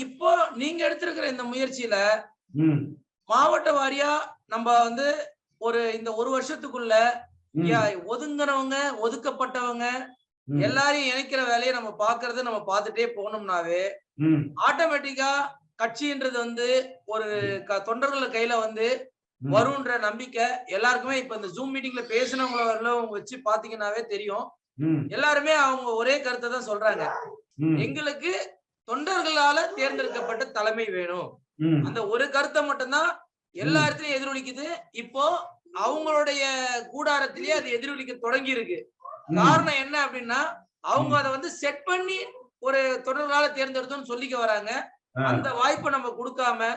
இப்போ நீங்க எடுத்திருக்கிற இந்த முயற்சியில மாவட்ட வாரியா நம்ம வந்து ஒரு இந்த ஒரு வருஷத்துக்குள்ள ஒதுங்குனவங்க ஒதுக்கப்பட்டவங்க எல்லாரையும் இணைக்கிற வேலையை நம்ம பாக்குறது நம்ம பார்த்துட்டே போனோம்னாவே ஆட்டோமேட்டிக்கா கட்சின்றது வந்து ஒரு தொண்டர்கள் கையில வந்து வரும்ன்ற நம்பிக்கை எல்லாருக்குமே இப்ப இந்த ஜூம் மீட்டிங்ல பேசினவங்கள வச்சு பாத்தீங்கன்னாவே தெரியும். எல்லாருமே அவங்க ஒரே கருத்தை தான் சொல்றாங்க. எங்களுக்கு தொண்டர்களால தேர்ந்தெடுக்கப்பட்ட தலைமை வேணும். அந்த ஒரு கருத்தை மட்டும்தான் எல்லா இடத்துலயும் எதிரொலிக்குது. இப்போ அவங்களுடைய கூடாரத்திலேயே அது எதிரொலிக்க தொடங்கி இருக்கு காரணம் என்ன அப்படின்னா அவங்க அதை வந்து செட் பண்ணி ஒரு தொடர்களால தேர்ந்தெடுத்தோம்னு சொல்லிக்க வராங்க. அந்த வாய்ப்பை நம்ம கொடுக்காம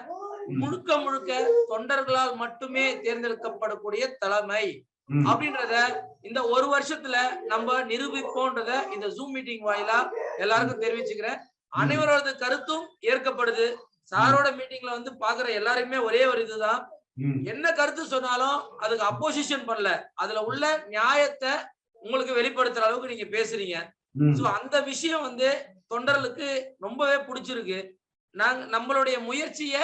முழுக்க முழுக்க தொண்டர்களால் மட்டுமே தேர்ந்தெடுக்கப்படக்கூடிய தலைமை அப்படின்றத இந்த ஒரு வருஷத்துல நம்ம நிரூபிப்போன்றத இந்த ஜூம் மீட்டிங் வாயிலா எல்லாருக்கும் தெரிவிச்சுக்கிறேன். அனைவரது கருத்தும் ஏற்கப்படுது. சாரோட மீட்டிங்ல வந்து பாக்குற எல்லாருமே ஒரே ஒரு இதுதான். என்ன கருத்து சொன்னாலும் அதுக்கு அப்போசிஷன் பண்ணல. அதுல உள்ள நியாயத்தை உங்களுக்கு வெளிப்படுத்துற அளவுக்கு நீங்க பேசுறீங்க. சோ அந்த விஷயம் வந்து தொண்டர்களுக்கு ரொம்பவே பிடிச்சிருக்கு. நாங்க நம்மளுடைய முயற்சிய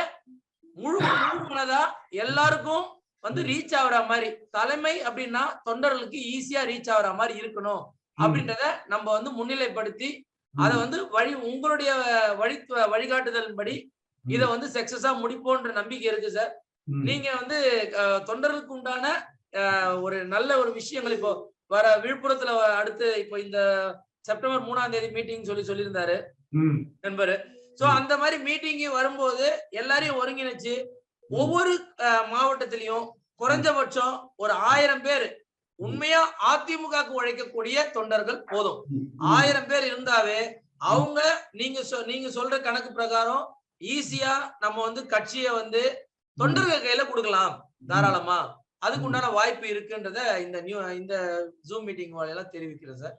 முழு முழு மனதா எல்லாருக்கும் வந்து ரீச் ஆகுற மாதிரி தலைமை அப்படின்னா தொண்டர்களுக்கு ஈஸியா ரீச் ஆகுற மாதிரி இருக்கணும். அப்படின்றத நம்ம வந்து முன்னிலைப்படுத்தி அத வந்து வழி உங்களுடைய வழி வழிகாட்டுதலின்படி இத வந்து சக்சஸா முடிப்போன்ற நம்பிக்கை இருக்கு சார் நீங்க வந்து தொண்டர்களுக்கு உண்டான ஒரு நல்ல ஒரு விஷயங்கள் இப்போ வர விழுப்புரத்துல அடுத்து இப்போ இந்த செப்டம்பர் மூணாம் தேதி மீட்டிங் சொல்லி சொல்லியிருந்தாரு நண்பரு. சோ அந்த மாதிரி மீட்டிங் வரும்போது எல்லாரையும் ஒருங்கிணைச்சு ஒவ்வொரு மாவட்டத்திலையும் குறைஞ்சபட்சம் ஒரு ஆயிரம் பேர் உண்மையா அதிமுகக்கு உழைக்கக்கூடிய தொண்டர்கள் போதும். ஆயிரம் பேர் இருந்தாவே அவங்க நீங்க சொ- நீங்க சொல்ற கணக்கு பிரகாரம் ஈஸியா நம்ம வந்து கட்சியை வந்து தொண்டர்கள் கையில கொடுக்கலாம் தாராளமா. அதுக்கு உண்டான வாய்ப்பு இருக்குன்றத இந்த நியூ இந்த ஜூம் மீட்டிங் வாயிலா தெரிவிக்கிறேன் சார்.